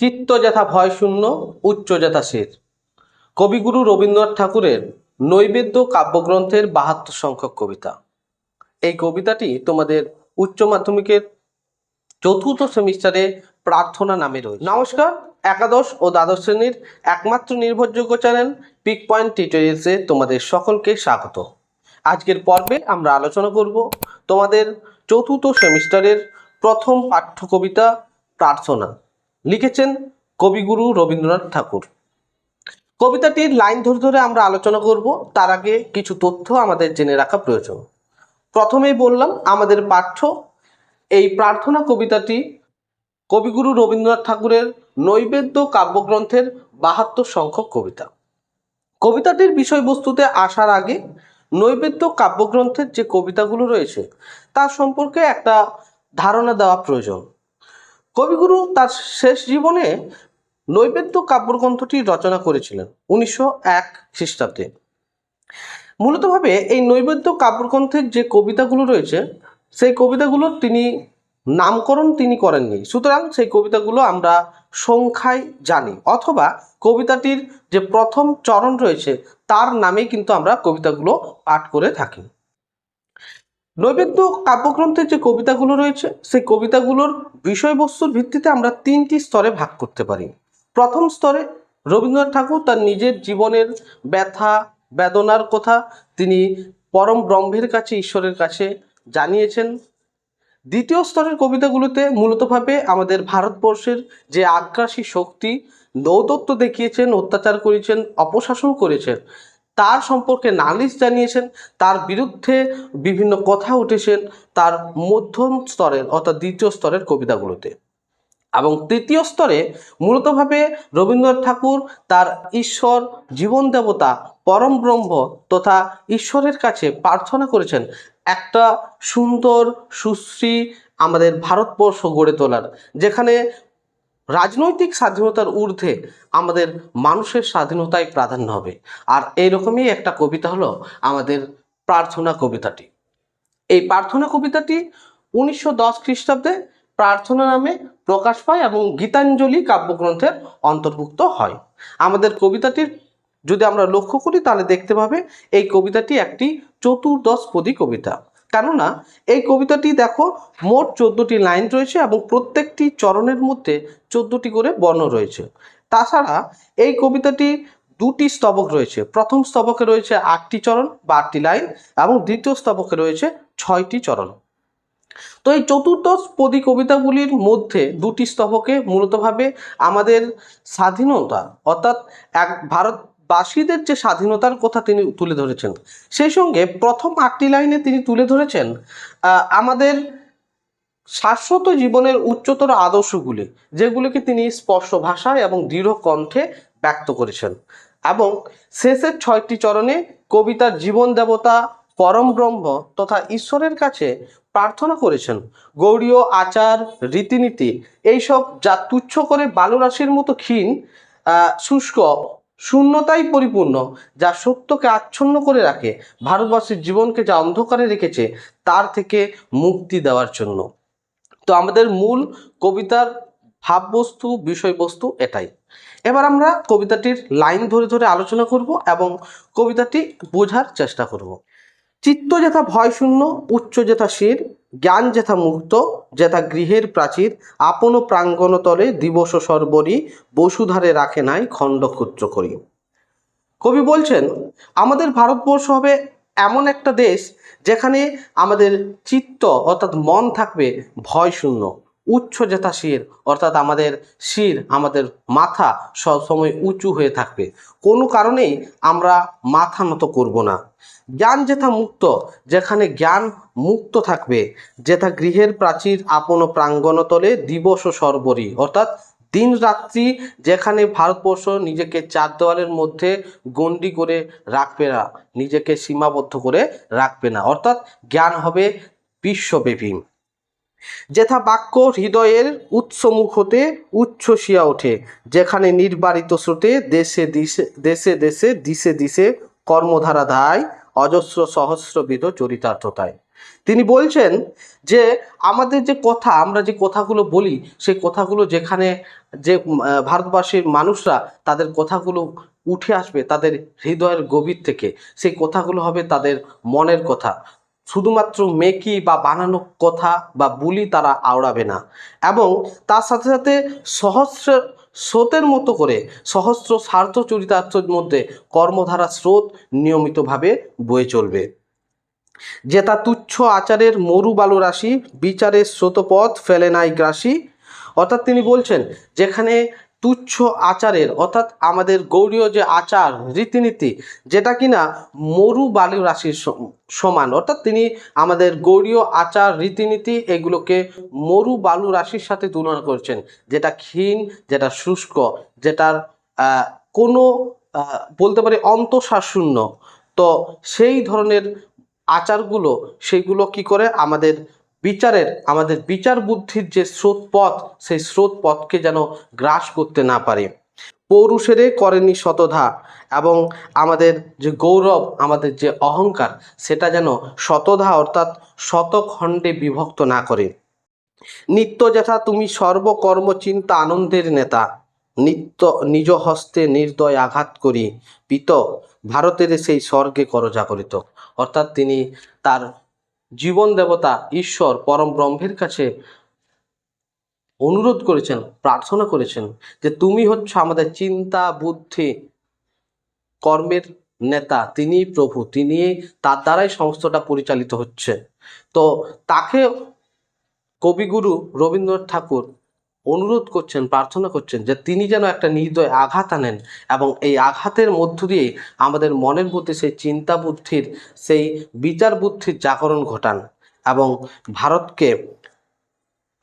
চিত্ত যথা ভয় শূন্য, উচ্চ যথা শির কবিগুরু রবীন্দ্রনাথ ঠাকুরের নৈবেদ্য কাব্যগ্রন্থের বাহাত্তর সংখ্যক কবিতা। এই কবিতাটি তোমাদের উচ্চ মাধ্যমিকের চতুর্থ সেমিস্টারে প্রার্থনা নামে রয়েছে। নমস্কার, একাদশ ও দ্বাদশ শ্রেণির একমাত্র নির্ভরযোগ্য চ্যানেল পিক পয়েন্ট টিউটোরিয়ালসে তোমাদের সকলকে স্বাগত। আজকের পর্বে আমরা আলোচনা করব তোমাদের চতুর্থ সেমিস্টারের প্রথম পাঠ্য কবিতা প্রার্থনা। লিখেছেন কবিগুরু রবীন্দ্রনাথ ঠাকুর। কবিতাটির লাইন ধরে ধরে আমরা আলোচনা করব, তার আগে কিছু তথ্য আমাদের জেনে রাখা প্রয়োজন। প্রথমেই বললাম, আমাদের পাঠ্য, এই প্রার্থনা কবিতাটি কবিগুরু রবীন্দ্রনাথ ঠাকুরের নৈবেদ্য কাব্যগ্রন্থের বাহাত্তর সংখ্যক কবিতা। কবিতাটির বিষয়বস্তুতে আসার আগে নৈবেদ্য কাব্যগ্রন্থের যে কবিতাগুলো রয়েছে, তার সম্পর্কে একটা ধারণা দেওয়া প্রয়োজন। কবিগুরু তার শেষ জীবনে নৈবেদ্য কাব্যগ্রন্থটি রচনা করেছিলেন উনিশশো এক খ্রিস্টাব্দে। মূলতভাবে এই নৈবেদ্য কাব্যগ্রন্থের যে কবিতাগুলো রয়েছে, সেই কবিতাগুলোর তিনি নামকরণ তিনি করেননি। সুতরাং সেই কবিতাগুলো আমরা সংখ্যায় জানি অথবা কবিতাটির যে প্রথম চরণ রয়েছে, তার নামেই কিন্তু আমরা কবিতাগুলো পাঠ করে থাকি। নৈবেদ্য কাব্যগ্রন্থের যে কবিতাগুলো রয়েছে, সেই কবিতাগুলোর বিষয়বস্তুর ভিত্তিতে আমরা তিনটি স্তরে ভাগ করতে পারি। প্রথম স্তরে রবীন্দ্রনাথ ঠাকুর তার নিজের জীবনের ব্যথা, বেদনার কথা তিনি পরম ব্রহ্মের কাছে, ঈশ্বরের কাছে জানিয়েছেন। দ্বিতীয় স্তরের কবিতাগুলোতে মূলতভাবে আমাদের ভারতবর্ষের যে আগ্রাসী শক্তি নৌদত্ত দেখিয়েছেন, অত্যাচার করেছেন, অপশাসন করেছেন তার সম্পর্কে নালিশ জানিয়েছেন, তার বিরুদ্ধে বিভিন্ন কথা উঠেছেন তার মধ্যম স্তরের অর্থাৎ দ্বিতীয় স্তরের কবিতাগুলোতে। এবং তৃতীয় স্তরে মূলতভাবে রবীন্দ্রনাথ ঠাকুর তার ঈশ্বর, জীবন দেবতা, পরম ব্রহ্ম তথা ঈশ্বরের কাছে প্রার্থনা করেছেন, একটা সুন্দর, সুশ্রী আমাদের ভারতবর্ষ গড়ে তোলার। যেখানে রাজনৈতিক স্বাধীনতার ঊর্ধ্বে আমাদের মানুষের স্বাধীনতায় প্রাধান্য হবে। আর এইরকমই একটা কবিতা হলো আমাদের প্রার্থনা কবিতাটি। এই প্রার্থনা কবিতাটি উনিশশো দশ খ্রিস্টাব্দে প্রার্থনা নামে প্রকাশ পায় এবং গীতাঞ্জলি কাব্যগ্রন্থের অন্তর্ভুক্ত হয়। আমাদের কবিতাটির যদি আমরা লক্ষ্য করি তাহলে দেখতে পাবে এই কবিতাটি একটি চতুর্দশপদী কবিতা। কেননা এই কবিতাটি দেখো মোট চোদ্দোটি লাইন রয়েছে এবং প্রত্যেকটি চরণের মধ্যে চোদ্দোটি করে বর্ণ রয়েছে। তাছাড়া এই কবিতাটি দুটি স্তবক রয়েছে। প্রথম স্তবকে রয়েছে আটটি চরণ বা আটটি লাইন এবং দ্বিতীয় স্তবকে রয়েছে ছয়টি চরণ। তো এই চতুর্দশ পদী কবিতাগুলির মধ্যে দুটি স্তবকে মূলতভাবে আমাদের স্বাধীনতা অর্থাৎ এক ভারতবাসীদের যে স্বাধীনতার কথা তিনি তুলে ধরেছেন, সেই সঙ্গে প্রথম আটটি লাইনে তিনি তুলে ধরেছেন আমাদের শাশ্বত জীবনের উচ্চতর আদর্শগুলি, যেগুলিকে তিনি স্পর্শ ভাষায় এবং দৃঢ় কণ্ঠে ব্যক্ত করেছেন এবং শেষের ছয়টি চরণে কবিতার জীবন দেবতা, পরম ব্রহ্ম তথা ঈশ্বরের কাছে প্রার্থনা করেছেন গৌড়ীয় আচার, রীতিনীতি, এইসব যা তুচ্ছ করে বালুরাশির মতো ক্ষীণ শুষ্ক শূন্যতাই পরিপূর্ণ, যা সত্যকে আচ্ছন্ন করে রাখে, ভারতবাসীর জীবনকে যা অন্ধকারে রেখেছে, তার থেকে মুক্তি দেওয়ার জন্য। তো আমাদের মূল কবিতার ভাববস্তু, বিষয়বস্তু এটাই। এবার আমরা কবিতাটির লাইন ধরে ধরে আলোচনা করব এবং কবিতাটি বোঝার চেষ্টা করব। চিত্ত যেথা ভয় শূন্য উচ্চ যেথা শির, জ্ঞান যেথা মুক্ত, যেথা গৃহের প্রাচীর, আপন প্রাঙ্গণতলে দিবস সর্বরি, বসুধারে রাখে নাই খণ্ড ক্ষুদ্র করি। কবি বলছেন, আমাদের ভারতবর্ষ হবে এমন একটা দেশ যেখানে আমাদের চিত্ত অর্থাৎ মন থাকবে ভয় শূন্য উচ্চ যেথা শির, অর্থাৎ আমাদের শির, আমাদের মাথা সবসময় উঁচু হয়ে থাকবে। কোনো কারণেই আমরা মাথা নত করব না। জ্ঞান যেথা মুক্ত, যেখানে জ্ঞান মুক্ত থাকবে, যেথা গৃহের প্রাচীর আপন প্রাঙ্গণতলে দিবস সর্বরি, অর্থাৎ দিন রাত্রি যেখানে ভারতবর্ষ নিজেকে চার দেওয়ালের মধ্যে গণ্ডি করে রাখবে না, নিজেকে সীমাবদ্ধ করে রাখবে না, অর্থাৎ জ্ঞান হবে বিশ্বব্যাপী। যেথা বাক্য হৃদয়ের উৎসমুখ হতে উচ্ছ্বসিয়া ওঠে, যেখানে নির্বারিত স্রোতে দেশে দিশে, দেশে দেশে দিশে দিশে কর্মধারা ধায়, অজস্র সহস্রবিধ চরিতার্থতায়। তিনি বলছেন যে, আমাদের যে কথা, আমরা যে কথাগুলো বলি, সেই কথাগুলো যেখানে যে ভারতবাসীর মানুষরা তাদের কথাগুলো উঠে আসবে, তাদের হৃদয়ের গভীর থেকে, সেই কথাগুলো হবে তাদের মনের কথা। শুধুমাত্র মেকি বা বানানো কথা বা বুলি তারা আওড়াবে না। এবং তার সাথে সাথে সহস্র স্রোতের মতো করে সহস্র স্বার্থ চরিতার্থের মধ্যে কর্মধারা স্রোত নিয়মিতভাবে বয়ে চলবে। যে তা তুচ্ছ আচারের মরু বালু রাশি বিচারের স্রোতপথ ফেলে নাই গ্রাসী। অর্থাৎ তিনি বলছেন, যেখানে তুচ্ছ আচারের, অর্থাৎ আমাদের গৌরীয় যে আচার, রীতিনীতি, যেটা কিনা মরু বালু রাশির সমান, অর্থাৎ তিনি আমাদের গৌরীয় আচার, রীতিনীতি এগুলোকে মরু বালু রাশির সাথে তুলনা করছেন। যেটা ক্ষীণ, যেটা শুষ্ক, যেটার কোনো বলতে পারি অন্তঃসারশূন্য। তো সেই ধরনের আচারগুলো, সেইগুলো কি করে আমাদের বিচারের, আমাদের বিচার বুদ্ধির যে স্রোত পথ, সেই স্রোত পথকে যেন গ্রাস করতে না পারে। পৌরুষেরে করেনি শতধা এবং আমাদের যে গৌরব, আমাদের যে অহংকার, সেটা যেন শতধা অর্থাৎ শতখণ্ডে বিভক্ত না করে। নিত্য যথা তুমি সর্বকর্ম চিন্তা আনন্দের নেতা, নিত্য নিজ হস্তে নির্দয় আঘাত করি, পিত, ভারতের সেই স্বর্গে করজাগরিত। অর্থাৎ তিনি তার জীবন দেবতা ঈশ্বর পরম ব্রহ্মের কাছে অনুরোধ করেছেন, প্রার্থনা করেছেন যে তুমি হচ্ছে আমাদের চিন্তা, বুদ্ধি, কর্মের নেতা তিনি প্রভু তিনি তার দ্বারাই সমস্তটা পরিচালিত হচ্ছে। তো তাকে কবিগুরু রবীন্দ্রনাথ ঠাকুর অনুরোধ করছেন, প্রার্থনা করছেন যে তিনি যেন একটা নির্দয় আঘাত আনেন এবং এই আঘাতের মধ্য দিয়ে আমাদের মনের মধ্যে সেই চিন্তা বুদ্ধির, সেই বিচার বুদ্ধির জাগরণ ঘটান এবং ভারতকে,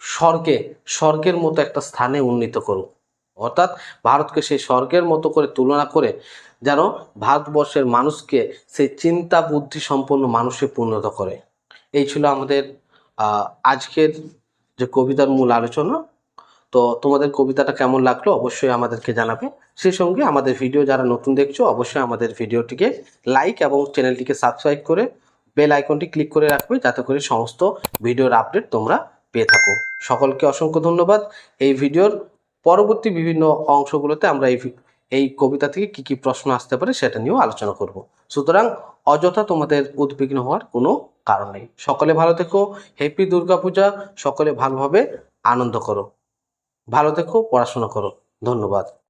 স্বর্গে, স্বর্গের মতো একটা স্থানে উন্নীত করুক। অর্থাৎ ভারতকে সেই স্বর্গের মতো করে তুলনা করে যেন ভারতবর্ষের মানুষকে সেই চিন্তা বুদ্ধি সম্পন্ন মানুষে পরিণত করে। এই ছিল আমাদের আজকের যে কবিতার মূল আলোচনা। তো তোমাদের কবিতাটা কেমন লাগল অবশ্যই আমাদেরকে জানাবে। সেই সঙ্গে আমাদের ভিডিও যারা নতুন দেখছ, অবশ্যই আমাদের ভিডিওটিকে লাইক এবং চ্যানেলটিকে সাবস্ক্রাইব করে বেল আইকনটি ক্লিক করে রাখবে, যাতে করে সমস্ত ভিডিওর আপডেট তোমরা পেয়ে থাকো। সকলকে অসংখ্য ধন্যবাদ। এই ভিডিওর পরবর্তী বিভিন্ন অংশগুলোতে আমরা এই এই কবিতা থেকে কি কি প্রশ্ন আসতে পারে সেটা নিয়েও আলোচনা করব। সুতরাং অযথা তোমাদের উদ্বিগ্ন হওয়ার কোনো কারণ নেই। সকলে ভালো থেকো হ্যাপি দুর্গাপূজা, সকলে ভালোভাবে আনন্দ করো। ভালো থেকো পড়াশোনা করো। ধন্যবাদ।